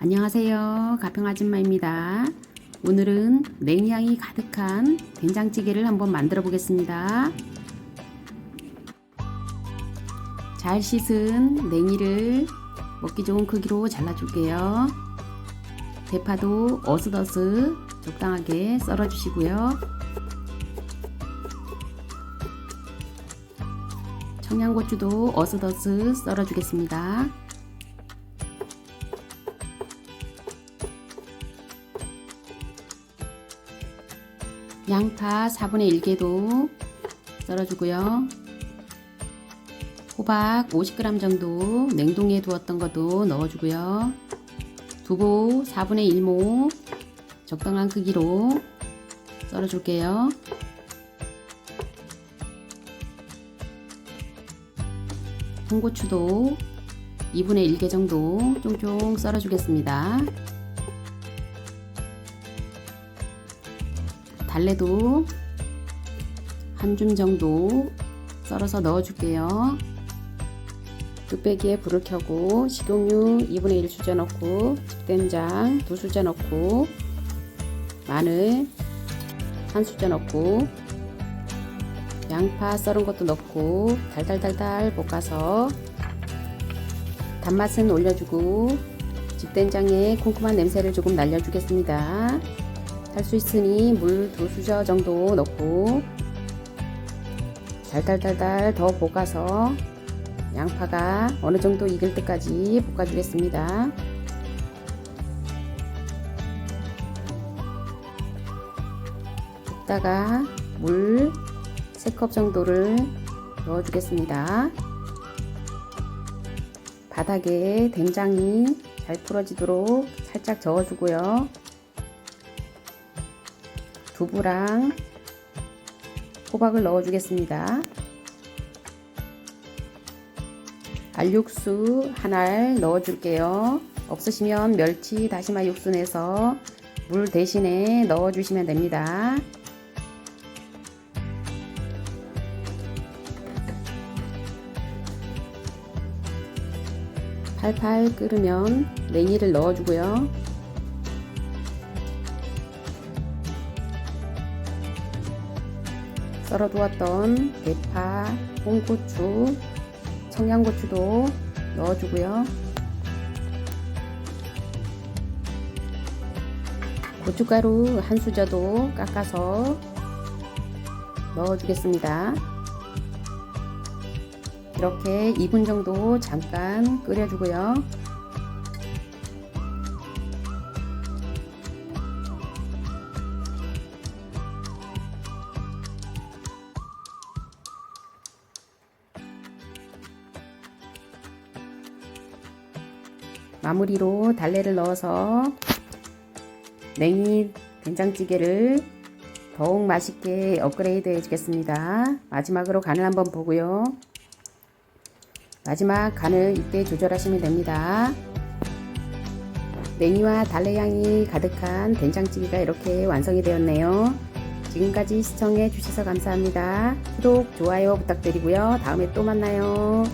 안녕하세요. 가평 아줌마입니다. 오늘은 냉향이 가득한 된장찌개를 한번 만들어 보겠습니다. 잘 씻은 냉이를 먹기 좋은 크기로 잘라줄게요. 대파도 어슷어슷 적당하게 썰어 주시고요. 청양고추도 어슷어슷 썰어 주겠습니다. 양파 4분의 1개도 썰어주고요. 호박 50g 정도 냉동에 두었던 것도 넣어주고요. 두부 4분의 1모 적당한 크기로 썰어줄게요. 홍고추도 2분의 1개 정도 쫑쫑 썰어주겠습니다. 달래도 한 줌 정도 썰어서 넣어줄게요. 뚝배기에 불을 켜고 식용유 2분의 1 수저 넣고 집된장 2 수저 넣고 마늘 한 수저 넣고 양파 썰은 것도 넣고 달달달달 볶아서 단맛은 올려주고 집된장에 콩콩한 냄새를 조금 날려주겠습니다. 할 수 있으니 물 두 수저 정도 넣고 달달달달 더 볶아서 양파가 어느 정도 익을 때까지 볶아주겠습니다. 볶다가 물 3컵 정도를 넣어주겠습니다. 바닥에 된장이 잘 풀어지도록 살짝 저어주고요. 두부랑 호박을 넣어주겠습니다. 알육수 한 알 넣어줄게요. 없으시면 멸치 다시마 육수 내서 물 대신에 넣어주시면 됩니다. 팔팔 끓으면 냉이를 넣어주고요. 썰어두었던 대파, 홍고추, 청양고추도 넣어주고요. 고춧가루 한 수저도 깎아서 넣어주겠습니다. 이렇게 2분 정도 잠깐 끓여주고요. 마무리로 달래를 넣어서 냉이 된장찌개를 더욱 맛있게 업그레이드 해주겠습니다. 마지막으로 간을 한번 보고요. 마지막 간을 이때 조절하시면 됩니다. 냉이와 달래향이 가득한 된장찌개가 이렇게 완성이 되었네요. 지금까지 시청해 주셔서 감사합니다. 구독, 좋아요 부탁드리고요. 다음에 또 만나요.